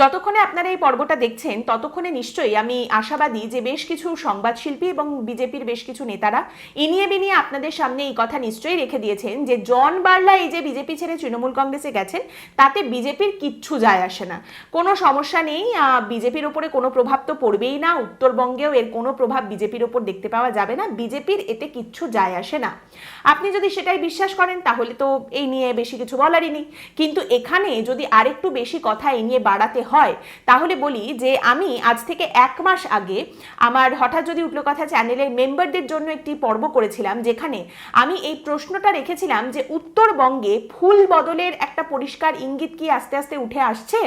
যতক্ষণে আপনারা এই পর্বটা দেখছেন, ততক্ষণে নিশ্চয়ই আমি আশাবাদী যে বেশ কিছু সংবাদশিল্পী এবং বিজেপির বেশ কিছু নেতারা ইনিয়ে বিনিয়ে আপনাদের সামনে এই কথা নিশ্চয়ই রেখে দিয়েছেন যে জন বার্লা এই যে বিজেপি ছেড়ে তৃণমূল কংগ্রেসে গেছেন, তাতে বিজেপির কিচ্ছু যায় আসে না। কোনো সমস্যা নেই বিজেপির ওপরে কোনো প্রভাব তো পড়বেই না, উত্তরবঙ্গেও এর কোনো প্রভাব বিজেপির ওপর দেখতে পাওয়া যাবে না, বিজেপির এতে কিচ্ছু যায় আসে না। আপনি যদি সেটাই বিশ্বাস করেন, তাহলে তো এই নিয়ে বেশি কিছু বলারই নেই। কিন্তু এখানে যদি আরেকটু বেশি কথা এই নিয়ে বাড়াতে হয়। তাহলে বলি যে আমি আজ থেকে এক মাস আগে আমার হঠাৎ যদি উঠল কথা চ্যানেলের মেম্বারদের জন্য একটি পর্ব করেছিলাম, যেখানে আমি এই প্রশ্নটা রেখেছিলাম যে উত্তরবঙ্গে ফুল বদলের একটা পরিষ্কার ইঙ্গিত কি আস্তে আস্তে উঠে আসছে?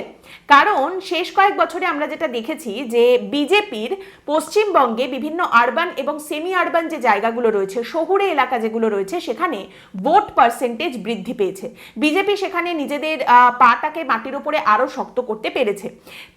কারণ শেষ কয়েক বছরে আমরা যেটা দেখেছি যে বিজেপির পশ্চিমবঙ্গে বিভিন্ন আরবান এবং সেমি আরবান যে জায়গাগুলো রয়েছে, শহুরে এলাকা যেগুলো রয়েছে, সেখানে ভোট পার্সেন্টেজ বৃদ্ধি পেয়েছে। বিজেপি সেখানে নিজেদের পাটাকে মাটির উপরে আরও শক্ত করতে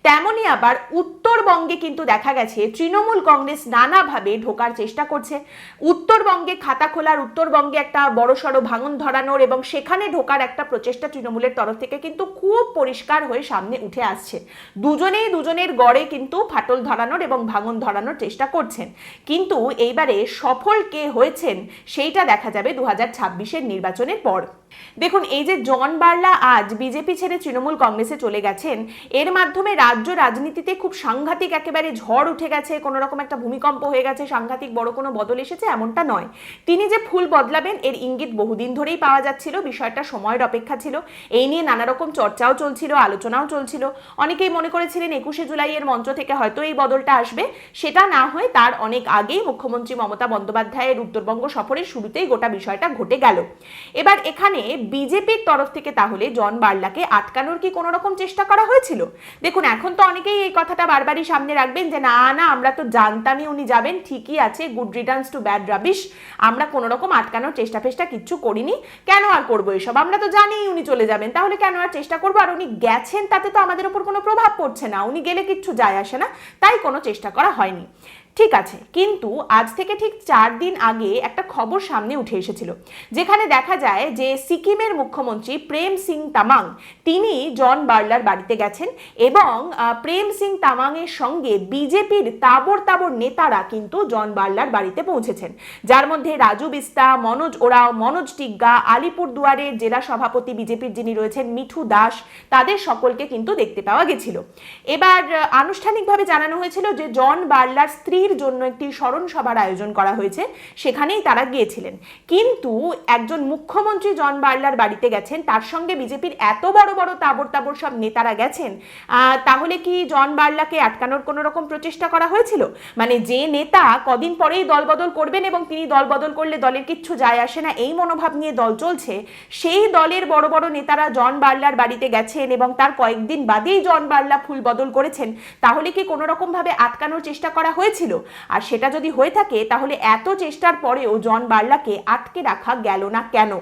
তেমনই আবার উত্তরবঙ্গে কিন্তু দেখা গেছে, তৃণমূল কংগ্রেস নানাভাবে ঢোকার চেষ্টা করছে। উত্তরবঙ্গে খাতা খোলার, উত্তরবঙ্গে একটা বড়সড় ভাঙন ধরানোর এবং সেখানে ঢোকার একটা প্রচেষ্টা তৃণমূলের তরফ থেকে কিন্তু খুব পরিষ্কার হয়ে সামনে উঠে আসছে। দুজনেই দুজনের গড়ে কিন্তু ফাটল ধরানোর এবং ভাঙন ধরানোর চেষ্টা করছেন। কিন্তু এইবারে সফল কে হয়েছেন, সেইটা দেখা যাবে দু হাজার নির্বাচনের পর। দেখুন, এই যে জন বার্লা আজ বিজেপি ছেড়ে তৃণমূল কংগ্রেসে চলে গেছেন, এর মাধ্যমে রাজ্য রাজনীতিতে খুব সাংঘাতিক একেবারে ঝড় উঠে গেছে, কোনো রকম একটা ভূমিকম্প হয়ে গেছে, সাংঘাতিক বড় কোনো বদল এসেছে এমনটা নয়। তিনি যে ফুল বদলাবেন, এর ইঙ্গিত বহুদিন ধরেই পাওয়া যাচ্ছিল, বিষয়টা সময়ের অপেক্ষা ছিল। এই নিয়ে নানা রকম চর্চাও চলছিল, আলোচনাও চলছিল। অনেকেই মনে করেছিলেন একুশে জুলাইয়ের মঞ্চ থেকে হয়তো এই বদলটা আসবে। সেটা না হয়ে, তার অনেক আগেই মুখ্যমন্ত্রী মমতা বন্দ্যোপাধ্যায়ের উত্তরবঙ্গ সফরের শুরুতেই গোটা বিষয়টা ঘটে গেল। এবার এখানে বিজেপির তরফ থেকে তাহলে জন বার্লাকে আটকানোর কি কোনো রকম চেষ্টা করা হয়েছিল? দেখুন, এখন তো অনেকেই এই কথাটা বারবারই সামনে রাখবেন যে, না না, আমরা তো জানতামই উনি যাবেন, ঠিকই আছে good returns to bad rubbish আমরা কোনো রকম আটকানোর চেষ্টা ফেষ্টা কিচ্ছু করিনি, কেন আর করব এসব? আমরা তো জানি উনি চলে যাবেন, তাহলে কেন আর চেষ্টা করব? আর উনি গেছেন, তাতে তো আমাদের উপর কোনো প্রভাব পড়ছে না, উনি গেলে কিচ্ছু যায় আসে না, তাই কোনো চেষ্টা করা হয়নি। ঠিক আছে, কিন্তু আজ থেকে ঠিক চার দিন আগে একটা খবর সামনে উঠে এসেছিল, যেখানে দেখা যায় যে সিকিমের মুখ্যমন্ত্রী প্রেম সিং তামাং। তিনি জন বার্লার বাড়িতে গেছেন এবং প্রেম সিং তামাংয়ের সঙ্গে বিজেপির তাবর তাবর নেতারা কিন্তু জন বার্লার বাড়িতে পৌঁছেছেন। যার মধ্যে রাজু বিস্তা, মনোজ ওরাও, মনোজ টিগ্গা, আলিপুর দুয়ারের জেলা সভাপতি বিজেপির যিনি রয়েছেন মিঠু দাস, তাদের সকলকে কিন্তু দেখতে পাওয়া গেছিল। এবার আনুষ্ঠানিকভাবে জানানো হয়েছিল যে জন বার্লার স্ত্রীর জন্য একটি স্মরণ সভার আয়োজন করা হয়েছে, সেখানেই তারা গিয়েছিলেন। কিন্তু একজন মুখ্যমন্ত্রী জন বার্লার বাড়িতে গেছেন, তার সঙ্গে বিজেপির এত বড় বড় তাবর তাবর সব নেতারা গেছেন তাহলে কি জন বার্লাকে আটকানোর কোনো রকম প্রচেষ্টা করা হয়েছিল? মানে যে নেতা কদিন পরেই দলবদল করবেন এবং তিনি দলবদল করলে দলের কিচ্ছু যায় আসে না, এই মনোভাব নিয়ে দল চলছে। সেই দলের বড় বড় নেতারা জন বার্লার বাড়িতে গেছেন এবং তার কয়েকদিন বাদেই জন বার্লা ফুল বদল করেছেন, তাহলে কি কোনো রকম ভাবে আটকানোর চেষ্টা করা হয়েছিল? আর সেটা যদি হয়ে থাকে, তাহলে এত চেষ্টার পরেও জন বার্লাকে আটকে রাখা গেল না কেন?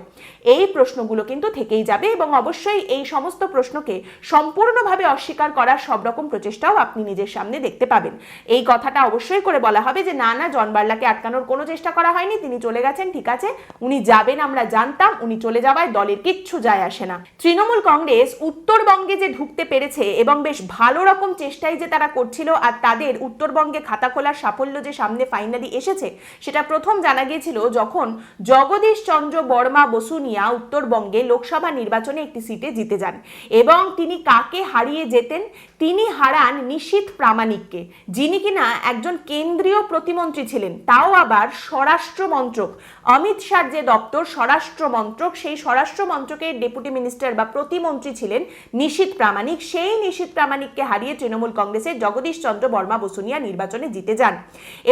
এই প্রশ্নগুলো কিন্তু থেকেই যাবে এবং অবশ্যই এই সমস্ত প্রশ্নকে সম্পূর্ণভাবে অস্বীকার করার সব রকম প্রচেষ্টাও আপনি নিজের সামনে দেখতে পাবেন। এই কথাটা অবশ্যই করে বলা হবে যে, না না, জন বার্লাকে আটকানোর কোনো চেষ্টা করা হয়নি। তিনি চলে গেছেন, ঠিক আছে। উনি যাবেন, আমরা জানতাম। উনি চলে যাওয়ায় দলের কিচ্ছু যায় আসে না। তৃণমূল কংগ্রেস উত্তরবঙ্গে যে ঢুকতে পেরেছে এবং বেশ ভালো রকম চেষ্টাই যে তারা করছিল আর তাদের উত্তরবঙ্গে খাতা খোলার সাফল্য যে সামনে ফাইনালি এসেছে, সেটা প্রথম জানা গিয়েছিল যখন জগদীশ চন্দ্র বর্মা বসুনিয়া উত্তরবঙ্গে লোকসভা নির্বাচনে একটি সিটে জিতে যান এবং তিনি কাকে হারিয়ে যেতেন তিনি হারান নিশীথ প্রামাণিককে, যিনি কিনা একজন কেন্দ্রীয় প্রতিমন্ত্রী ছিলেন। তাও আবার স্বরাষ্ট্র মন্ত্রক। অমিত শাহর যে দপ্তর, স্বরাষ্ট্র মন্ত্রক, সেই স্বরাষ্ট্র মন্ত্রকের ডেপুটি মিনিস্টার বা প্রতিমন্ত্রী ছিলেন নিশীথ প্রামাণিক। সেই নিশীথ প্রামাণিককে হারিয়ে তৃণমূল কংগ্রেসের জগদীশ চন্দ্র বর্মা বসুনিয়া নির্বাচনে জিতে যান।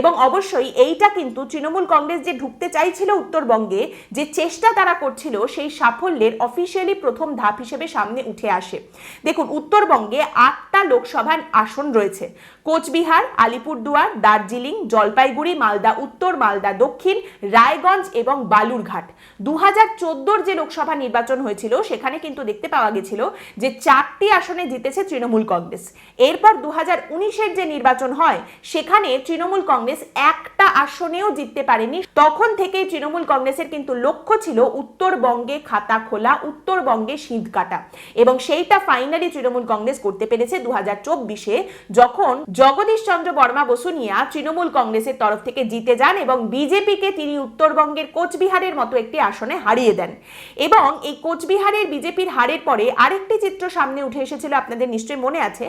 এবং অবশ্যই এইটা কিন্তু তৃণমূল কংগ্রেস যে ঢুকতে চাইছিল উত্তরবঙ্গে, যে চেষ্টা তারা করছিল সেই সাফল্যের অফিসিয়ালি প্রথম ধাপ হিসেবে সামনে উঠে আসে। দেখুন, উত্তরবঙ্গে আটটা লোকসভার আসন রয়েছে। কোচবিহার, আলিপুরদুয়ার, দার্জিলিং, জলপাইগুড়ি, মালদা, উত্তর মালদা, দক্ষিণ, রায়গঞ্জ এবং বালুরঘাট। দু হাজার যে লোকসভা নির্বাচন হয়েছিল, সেখানে কিন্তু দেখতে পাওয়া গেছিল যে চারটি আসনে জিতেছে তৃণমূল কংগ্রেস। এরপর দু হাজার যে নির্বাচন হয়, সেখানে তৃণমূল কংগ্রেস একটা আসনেও জিততে পারেনি। তখন থেকেই তৃণমূল কংগ্রেসের কিন্তু লক্ষ্য ছিল উত্তরবঙ্গে খাতা খোলা, উত্তরবঙ্গে সিঁধ কাটা। এবং সেইটা ফাইনালি তৃণমূল কংগ্রেস করতে পেরেছে দু হাজার চব্বিশে, যখন জগদীশ চন্দ্র বর্মা বসুনিয়া তৃণমূল কংগ্রেসের তরফ থেকে জিতে যান এবং বিজেপিকে তিনি উত্তরবঙ্গের কোচবিহারের মতো একটি আসনে হারিয়ে দেন। এবং এই কোচবিহারের বিজেপির হারের পরে আরেকটি চিত্র সামনে উঠে এসেছিল, আপনাদের নিশ্চয়ই মনে আছে,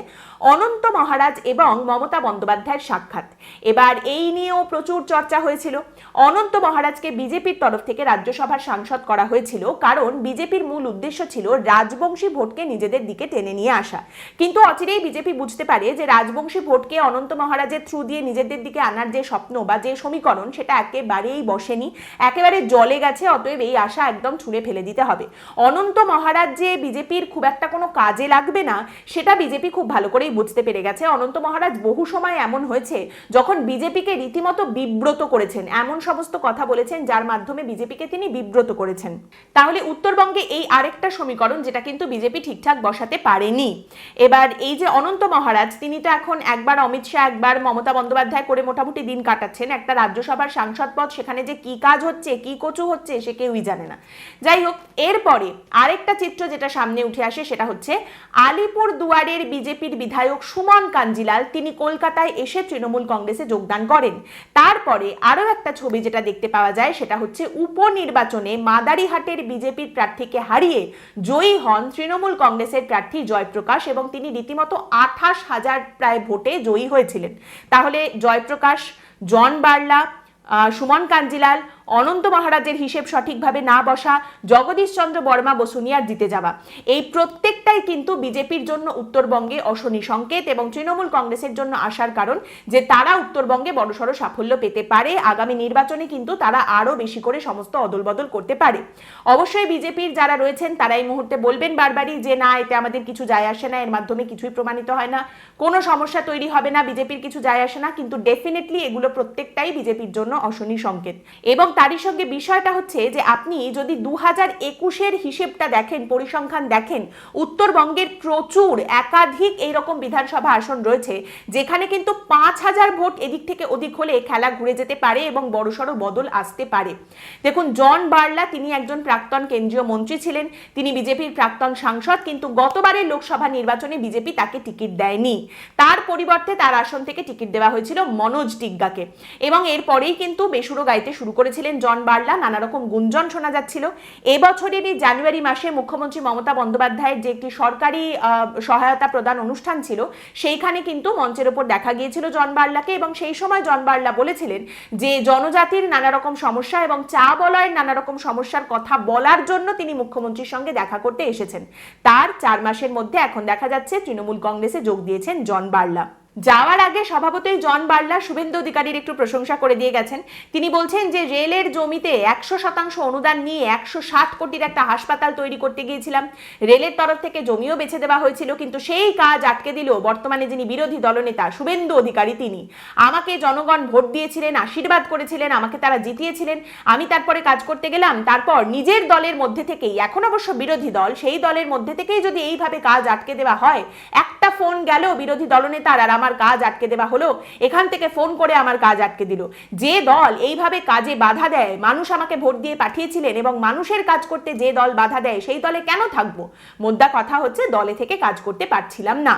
অনন্ত মহারাজ এবং মমতা বন্দ্যোপাধ্যায়ের সাক্ষাৎ। এবার এই নিয়েও প্রচুর চর্চা হয়েছিল। অনন্ত মহারাজকে বিজেপির তরফ থেকে রাজ্যসভার সাংসদ করা হয়েছিল। কারণ বিজেপির মূল উদ্দেশ্য ছিল রাজবংশী ভোটকে নিজেদের দিকে টেনে নিয়ে আসা। কিন্তু অচিরেই বিজেপি বুঝতে পারে যে রাজবংশী ভোটকে অনন্ত মহারাজের থ্রু দিয়ে নিজেদের দিকে আনার যে স্বপ্ন বা যে সমীকরণ, সেটা একেবারেই বসেনি। একেবারে জলে গেছে, অতএব এই আশা একদম ছুঁড়ে ফেলে দিতে হবে। অনন্ত মহারাজ যে বিজেপির খুব একটা কোনো কাজে লাগবে না, সেটা বিজেপি খুব ভালো করেই বুঝতে পেরে গেছে। অনন্ত মহারাজ বহু সময় এমন হয়েছে, যখন বিজেপিকে রীতিমতো বিব্রত করেছেন। এমন সমস্ত কথা বলেছেন যার মাধ্যমে বিজেপিকে তিনি বিব্রত করেছেন। তাহলে উত্তরবঙ্গে এই আরেকটা সমীকরণ যেটা কিন্তু বিজেপি ঠিকঠাক বসাতে পারেনি। এবার এই যে অনন্ত মহারাজ, তিনি তো এখন একবার অমিত শাহ, একবার মমতা বন্দ্যোপাধ্যায় করে মোটামুটি দিন কাটাচ্ছেন। একটা রাজ্যসভার সাংসদ পদ, সেখানে যে কি কাজ হচ্ছে, কি কচু হচ্ছে, সে কেউই জানে না। যাই হোক, এরপরে আরেকটা চিত্র যেটা সামনে উঠে আসে, সেটা হচ্ছে আলিপুর দুয়ারের বিজেপির বিধায়ক সুমন কাঞ্জিলাল, তিনি কলকাতায় এসে তৃণমূল কংগ্রেসে যোগদান করেন। তারপরে আরও একটা ছবি যেটা দেখতে পাওয়া যায়, সেটা হচ্ছে উপনির্বাচনে মাদারিহাটের বিজেপির প্রার্থীকে হারিয়ে জয়ী হন তৃণমূল কংগ্রেসের প্রার্থী জয়প্রকাশ এবং তিনি রীতিমতো আঠাশ হাজার প্রায় ভোটে জয়ী হয়েছিলেন। তাহলে জয়প্রকাশ, জন বার্লা সুমন কাঞ্জিলাল অনন্ত মহারাজের হিসেব সঠিকভাবে না বসা জগদীশ চন্দ্র বর্মা বসুনিয়ার জিতে যাওয়া। এই প্রত্যেকটাই কিন্তু বিজেপির জন্য উত্তরবঙ্গে অশনি সংকেত এবং তৃণমূল কংগ্রেসের জন্য আসার কারণ যে তারা উত্তরবঙ্গে বড়সড় সাফল্য পেতে পারে। আগামী নির্বাচনে কিন্তু তারা আরও বেশি করে সমস্ত অদলবদল করতে পারে। অবশ্যই বিজেপির যারা রয়েছেন, তারা এই মুহূর্তে বলবেন বারবারই যে, না, এতে আমাদের কিছু যায় আসে না, এর মাধ্যমে কিছুই প্রমাণিত হয় না। কোনো সমস্যা তৈরি হবে না, বিজেপির কিছু যায় আসে না। কিন্তু ডেফিনেটলি এগুলো প্রত্যেকটাই বিজেপির জন্য অশনি সংকেত। এবং তারই সঙ্গে বিষয়টা হচ্ছে যে আপনি যদি দু হাজার একুশের হিসেবটা দেখেন, পরিসংখ্যান দেখেন, উত্তরবঙ্গের প্রচুর একাধিক এইরকম বিধানসভা আসন রয়েছে, যেখানে কিন্তু পাঁচ হাজার ভোট এদিক থেকে ওদিক হলে খেলা ঘুরে যেতে পারে এবং বড়সড় বদল আসতে পারে। দেখুন, জন বার্লা তিনি একজন প্রাক্তন কেন্দ্রীয় মন্ত্রী ছিলেন, তিনি বিজেপির প্রাক্তন সাংসদ, কিন্তু গতবারের লোকসভা নির্বাচনে বিজেপি তাকে টিকিট দেয়নি। তার পরিবর্তে তার আসন থেকে টিকিট দেওয়া হয়েছিল মনোজ টিগ্গাকে। এবং এরপরেই কিন্তু বেসুরো গাইতে শুরু করেছিলেন জন বার্লা। নানা রকম গুঞ্জন শোনা যাচ্ছিল। এবছরেরই জানুয়ারি মাসে মুখ্যমন্ত্রী মমতা বন্দ্যোপাধ্যায়ের যে একটি সরকারি সহায়তা প্রদান অনুষ্ঠান ছিল, সেইখানে কিন্তু মঞ্চের ওপর দেখা গিয়েছিল জন বার্লাকে এবং সেই সময় জন বার্লা বলেছিলেন যে, জনজাতির নানা রকম সমস্যা এবং চা বলয়ের নানা রকম সমস্যার কথা বলার জন্য তিনি মুখ্যমন্ত্রীর সঙ্গে দেখা করতে এসেছেন। তার চার মাসের মধ্যে এখন দেখা যাচ্ছে তৃণমূল কংগ্রেসে যোগ দিয়েছেন জন বার্লা। যাওয়ার আগে স্বভাবতই জন বার্লা শুভেন্দু অধিকারীর একটু প্রশংসা করে দিয়ে গেছেন। তিনি বলছেন যে, রেলের জমিতে একশো শতাংশ অনুদান নিয়ে একশো ষাট কোটির একটা হাসপাতাল তৈরি করতে গিয়েছিলাম। রেলের তরফ থেকে জমিও বেছে দেওয়া হয়েছিল, কিন্তু সেই কাজ আটকে দিল বর্তমানে যিনি বিরোধী দলনেতা শুভেন্দু অধিকারী তিনি। আমাকে জনগণ ভোট দিয়েছিলেন, আশীর্বাদ করেছিলেন, আমাকে তারা জিতিয়েছিলেন। আমি তারপরে কাজ করতে গেলাম, তারপর নিজের দলের মধ্যে থেকেই, এখন অবশ্য বিরোধী দল, সেই দলের মধ্যে থেকেই যদি এইভাবে কাজ আটকে দেওয়া হয়, একটা ফোন গেল বিরোধী দলনেতার আর আমার কাজ আটকে দেওয়া হলো, এখান থেকে ফোন করে আমার কাজ আটকে দিল। যে দল এইভাবে কাজে বাধা দেয়, মানুষ আমাকে ভোট দিয়ে পাঠিয়েছিলেন এবং মানুষের কাজ করতে যে দল বাধা দেয়, সেই দলে কেন থাকব? মোদ্দা কথা হচ্ছে দলে থেকে কাজ করতে পারছিলাম না।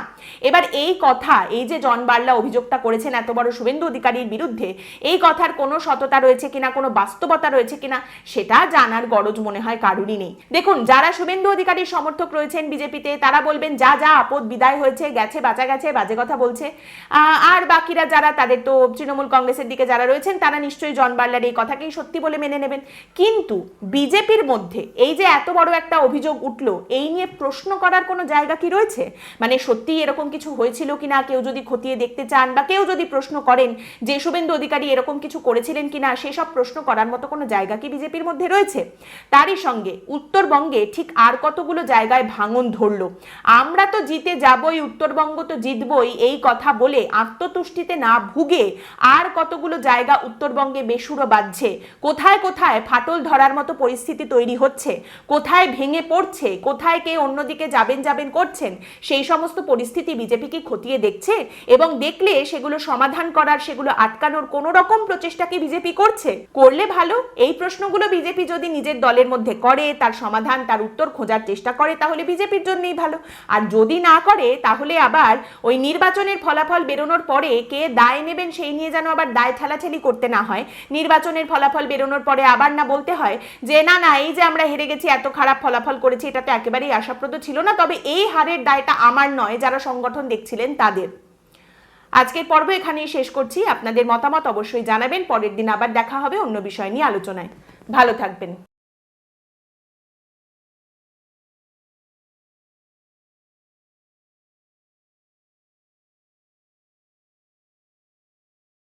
এবার এই কথা, এই যে জন বার্লা অভিযোগটা করেছেন এত বড় শুভেন্দু অধিকারীর বিরুদ্ধে, এই কথার কোনো সততা রয়েছে কিনা, কোনো বাস্তবতা রয়েছে কিনা, সেটা জানার গরজ মনে হয় কারুরই নেই। দেখুন, যারা শুভেন্দু অধিকারীর সমর্থক রয়েছেন বিজেপিতে, তারা বলবেন, যা যা, আপদ বিদায় হয়েছে, গেছে, বাঁচা গেছে, বাজে কথা বলছে। আর বাকিরা যারা, তাদের তো তৃণমূল কংগ্রেসের দিকে যারা রয়েছেন, তারা নিশ্চয়ই জন বার্লার এই কথাকেই সত্যি বলে মেনে নেবেন। কিন্তু বিজেপির মধ্যে এই যে এত বড় একটা অভিযোগ উঠল, এই নিয়ে প্রশ্ন করার কোনো জায়গা কি রয়েছে? মানে সত্যি এরকম কিছু হয়েছিল কি না কেউ যদি খতিয়ে দেখতে চান বা কেউ যদি প্রশ্ন করেন যে শুভেন্দু অধিকারী এরকম কিছু করেছিলেন কি কিনা, সেসব প্রশ্ন করার মতো কোনো জায়গা কি বিজেপির মধ্যে রয়েছে? তারই সঙ্গে উত্তরবঙ্গে ঠিক আর কতগুলো জায়গায় ভাঙন ধরলো? আমরা তো জিতে যাবই, উত্তরবঙ্গ তো জিতবই, এই কথা কথা বলে আত্মতুষ্টিতে না ভুগে আর কতগুলো জায়গা উত্তরবঙ্গে বেসুরো বাজছে কোথায় কোথায় ফাটল ধরার মতো পরিস্থিতি তৈরি হচ্ছে? কোথায় ভেঙে পড়ছে? কোথায় কে অন্যদিকে যাবেন যাবেন করছেন? সেই সমস্ত পরিস্থিতি বিজেপি কি খতিয়ে দেখছে? এবং দেখলে সেগুলো সমাধান করার, সেগুলো আটকানোর কোনো রকম প্রচেষ্টা কি বিজেপি করছে? করলে ভালো? এই প্রশ্নগুলো বিজেপি যদি নিজের দলের মধ্যে করে, তার সমাধান, তার উত্তর খোঁজার চেষ্টা করে, তাহলে বিজেপির জন্যই ভালো। আর যদি না করে, তাহলে আবার ওই নির্বাচনের ফলাফল বেরোনোর পরে কে দায় নেবেন সেই নিয়ে যেন আবার দায় ঠেলাঠেলি করতে না হয়। নির্বাচনের ফলাফল বেরোনোর পরে আবার না বলতে হয় যে, না না, এই যে আমরা হেরে গেছি, এত খারাপ ফলাফল করেছি, এটা তো একেবারেই আশাপ্রদ ছিল না। তবে এই হারের দায়টা আমার নয়, যারা সংগঠন দেখছিলেন তাদের। আজকের পর্ব এখানেই শেষ করছি। আপনাদের মতামত অবশ্যই জানাবেন। পরের দিন আবার দেখা হবে অন্য বিষয় নিয়ে আলোচনায়। ভালো থাকবেন।